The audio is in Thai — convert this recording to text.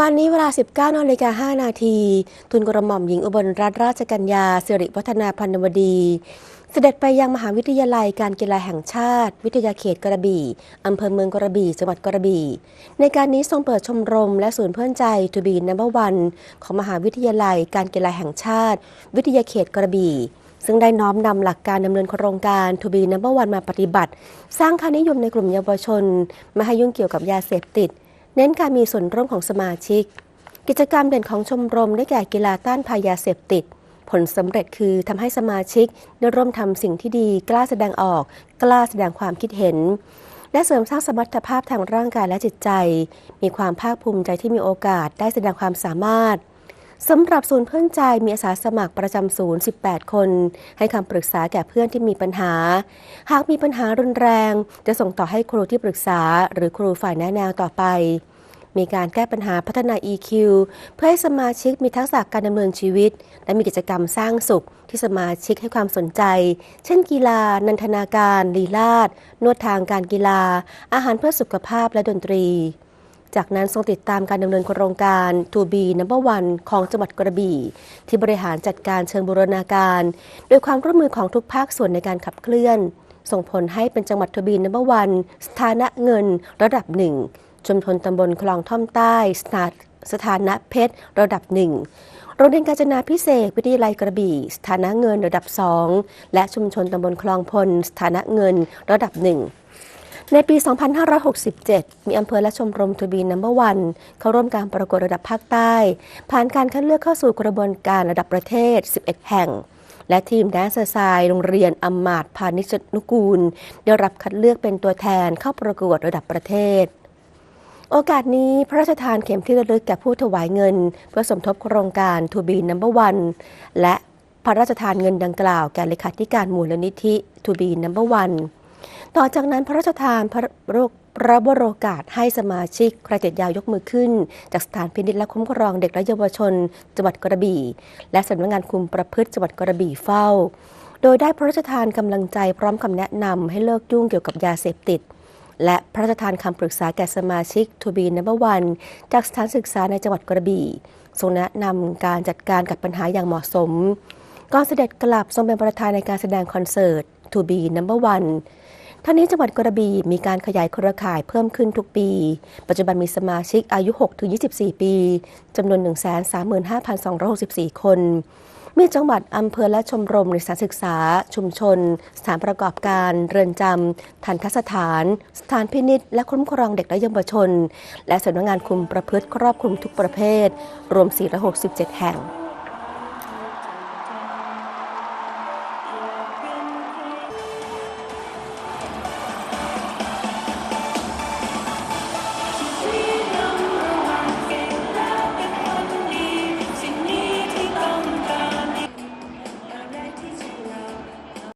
วันนี้เวลา 19นาฬิกา5นาที ทุนกระหม่อมหญิงอุบลรัตนราชกัญญาสิริวัฒนาพันวดี เสด็จไปยังมหาวิทยาลัยการกีฬาแห่งชาติ วิทยาเขตกระบี่อำเภอเมืองกระบี่จังหวัดกระบี่ ในการนี้ทรงเปิดชมรมและศูนย์เพื่อนใจทูบีนัมเบอร์วันของมหาวิทยาลัยการกีฬาแห่งชาติ วิทยาเขตกระบี่ซึ่งได้น้อมนำหลักการดำเนินโครงการทูบีนัมเบอร์วันมาปฏิบัติ สร้างค่านิยมในกลุ่มเยาวชน ไม่ให้ยุ่งเกี่ยวกับยาเสพติด เน้นการมีส่วนร่วมของสมาชิก กิจกรรมเด่นของชมรมได้แก่กีฬาต้านภัยยาเสพติด ผลสำเร็จคือทำให้สมาชิกได้ร่วมทำสิ่งที่ดี กล้าแสดงออก กล้าแสดงความคิดเห็น และเสริมสร้างสมรรถภาพทางร่างกายและจิตใจ มีความภาคภูมิใจที่มีโอกาสได้แสดงความสามารถ สำหรับศูนย์เพื่อนใจมีอาสาสมัครประจำศูนย์ 18 คน ให้คำปรึกษาแก่เพื่อนที่มีปัญหา หากมีปัญหารุนแรง จะส่งต่อให้ครูที่ปรึกษา หรือครูฝ่ายแนะแนวต่อไป มีการแก้ปัญหาพัฒนา EQ เพื่อให้สมาชิกมีทักษะการดำเนินชีวิต และมีกิจกรรมสร้างสุขที่สมาชิกให้ความสนใจ เช่น กีฬา นันทนาการ ลีลาดนวดทางการกีฬา อาหารเพื่อสุขภาพและดนตรี จากนั้นทรงติดตามการดำเนินโครงการ To Be Number One ของจังหวัดกระบี่ ที่บริหารจัดการเชิงบูรณาการ โดยความร่วมมือของทุกภาคส่วนในการขับเคลื่อน ส่งผลให้เป็นจังหวัด To Be Number One สถานะเงินระดับหนึ่งชุมชนตำบลคลองท่อมใต้สถาสถานะเพชรระดับหนึ่งโรงเรียนกาญจนาพิเศษวิทยาลัยกระบี่ สถานะเงินระดับ2และชุมชนตำบลคลองพล สถานะเงินระดับหนึ่ง ในปี 2567 มีอำเภอและชมรมทูบีนัมเบอร์วันเข้าร่วมการประกวดระดับภาคใต้ ผ่านการคัดเลือกเข้าสู่กระบวนการระดับประเทศ 11 แห่ง และทีมแดนเซอร์ไซด์โรงเรียนอำมาตพาณิชนุกูล ได้รับคัดเลือกเป็นตัวแทนเข้าประกวดระดับประเทศ โอกาสนี้พระราชทานเข็มที่ระลึกแก่ผู้ถวายเงิน เพื่อสมทบโครงการทูบีนัมเบอร์วันและพระราชทานเงินดังกล่าวแก่เลขาธิการมูลนิธิทูบีนัมเบอร์วัน ต่อจากนั้นพระราชทานพระโรคพระบรโอกาสให้สมาชิกใครติดยาวยกมือขึ้น จากสถานพินิจและคุ้มครองเด็กและเยาวชน จังหวัดกระบี่ และสำนักงานคุมประพฤติจังหวัดกระบี่เฝ้า โดยได้พระราชทานกำลังใจพร้อมคำแนะนำให้เลิกยุ่งเกี่ยวกับยาเสพติด และพระราชทานคำปรึกษาแก่สมาชิกทูบีนัมเบอร์วัน จากสถานศึกษาในจังหวัดกระบี่ทรงแนะนำการจัดการกับปัญหาอย่างเหมาะสมก่อนเสด็จกลับทรงเป็นประธานในการแสดงคอนเสิร์ตทูบีนัมเบอร์วัน ทั้งนี้จังหวัดกระบี่มีการขยายเครือข่ายเพิ่มขึ้นทุกปี ปัจจุบันมีสมาชิกอายุ 6-24 ปีจำนวน 135,264 คน มีจังหวัดอำเภอและชมรมในสถานศึกษา ชุมชน สถานประกอบการ เรือนจำทันทสถาน สถานพินิษและคุ้มครองเด็กและเยาวชน และสำนักงานคุมประพฤติครอบคลุมทุกประเภท รวม 467 แห่ง